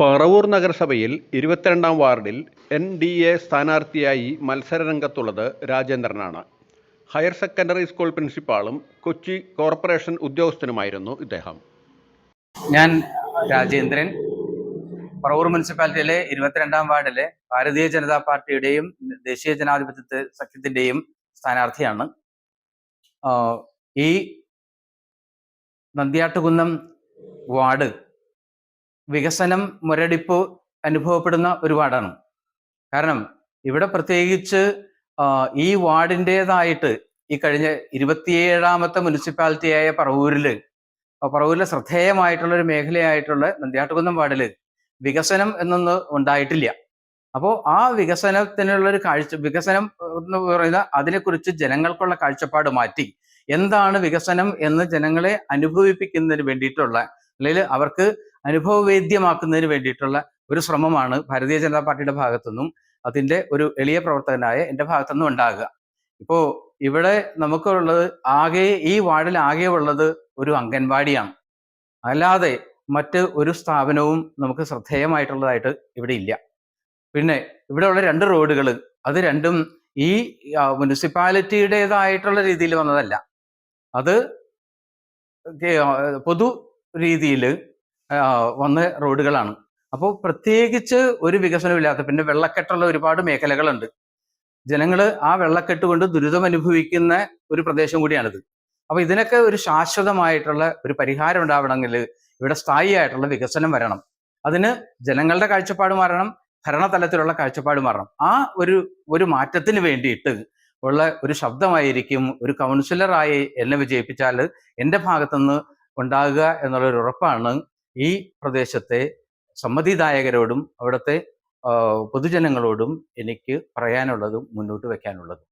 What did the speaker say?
പറവൂർ നഗരസഭയിൽ ഇരുപത്തിരണ്ടാം വാർഡിൽ എൻ ഡി എ സ്ഥാനാർത്ഥിയായി മത്സരരംഗത്തുള്ളത് രാജേന്ദ്രനാണ്. ഹയർ സെക്കൻഡറി സ്കൂൾ പ്രിൻസിപ്പാളും കൊച്ചി കോർപ്പറേഷൻ ഉദ്യോഗസ്ഥനുമായിരുന്നു ഇദ്ദേഹം. ഞാൻ രാജേന്ദ്രൻ. പറവൂർ മുനിസിപ്പാലിറ്റിയിലെ ഇരുപത്തിരണ്ടാം വാർഡിലെ ഭാരതീയ ജനതാ പാർട്ടിയുടെയും ദേശീയ ജനാധിപത്യ സഖ്യത്തിന്റെയും സ്ഥാനാർത്ഥിയാണ്. ഈ നന്ദിയാട്ടുകുന്നം വാർഡ് വികസനം മുരടിപ്പ് അനുഭവപ്പെടുന്ന ഒരു വാർഡാണ് കാരണം ഇവിടെ പ്രത്യേകിച്ച് ഈ വാർഡിന്റെതായിട്ട് ഈ കഴിഞ്ഞ ഇരുപത്തിയേഴാമത്തെ മുനിസിപ്പാലിറ്റിയായ പറവൂരിൽ പറവൂരിലെ ശ്രദ്ധേയമായിട്ടുള്ള ഒരു മേഖലയായിട്ടുള്ള നന്ദിയാട്ടുകുന്നം വാർഡിൽ വികസനം എന്നൊന്നും ഉണ്ടായിട്ടില്ല. അപ്പോൾ ആ വികസനത്തിനുള്ളൊരു കാഴ്ച വികസനം എന്ന് പറയുന്ന അതിനെക്കുറിച്ച് ജനങ്ങൾക്കുള്ള കാഴ്ചപ്പാട് മാറ്റി എന്താണ് വികസനം എന്ന് ജനങ്ങളെ അനുഭവിപ്പിക്കുന്നതിന് വേണ്ടിയിട്ടുള്ള അല്ലെങ്കിൽ അവർക്ക് അനുഭവവേദ്യമാക്കുന്നതിന് വേണ്ടിയിട്ടുള്ള ഒരു ശ്രമമാണ് ഭാരതീയ ജനതാ പാർട്ടിയുടെ ഭാഗത്തുനിന്നും അതിന്റെ ഒരു എളിയ പ്രവർത്തകനായ എന്റെ ഭാഗത്തുനിന്നും ഉണ്ടാകുക. ഇപ്പോ ഇവിടെ നമുക്കുള്ളത് ആകെ ഈ വാർഡിൽ ആകെ ഉള്ളത് ഒരു അംഗൻവാടിയാണ്. അല്ലാതെ മറ്റ് ഒരു സ്ഥാപനവും നമുക്ക് ശ്രദ്ധേയമായിട്ടുള്ളതായിട്ട് ഇവിടെ ഇല്ല. പിന്നെ ഇവിടെ ഉള്ള രണ്ട് റോഡുകൾ അത് രണ്ടും ഈ മുനിസിപ്പാലിറ്റിയുടേതായിട്ടുള്ള രീതിയിൽ വന്നതല്ല. അത് പൊതു രീതിയിൽ വന്ന റോഡുകളാണ്. അപ്പോൾ പ്രത്യേകിച്ച് ഒരു വികസനമില്ലാത്ത പിന്നെ വെള്ളക്കെട്ടുള്ള ഒരുപാട് മേഖലകളുണ്ട്. ജനങ്ങൾ ആ വെള്ളക്കെട്ട് കൊണ്ട് ദുരിതം അനുഭവിക്കുന്ന ഒരു പ്രദേശം കൂടിയാണിത്. അപ്പോൾ ഇതിനൊക്കെ ഒരു ശാശ്വതമായിട്ടുള്ള ഒരു പരിഹാരം ഉണ്ടാവണമെങ്കിൽ ഇവിടെ സ്ഥായി ആയിട്ടുള്ള വികസനം വരണം. അതിന് ജനങ്ങളുടെ കാഴ്ചപ്പാട് മാറണം ഭരണതലത്തിലുള്ള കാഴ്ചപ്പാട് മാറണം. ആ ഒരു ഒരു മാറ്റത്തിന് വേണ്ടിയിട്ട് ഉള്ള ഒരു ശബ്ദമായിരിക്കും ഒരു കൗൺസിലറായി എന്നെ വിജയിപ്പിച്ചാൽ എന്റെ ഭാഗത്തുനിന്ന് ഉണ്ടാകുക എന്നുള്ളൊരു ഉറപ്പാണ് ഈ പ്രദേശത്തെ സമ്മതിദായകരോടും അവിടുത്തെ പൊതുജനങ്ങളോടും എനിക്ക് പറയാനുള്ളതും മുന്നോട്ട് വെക്കാനുള്ളതും.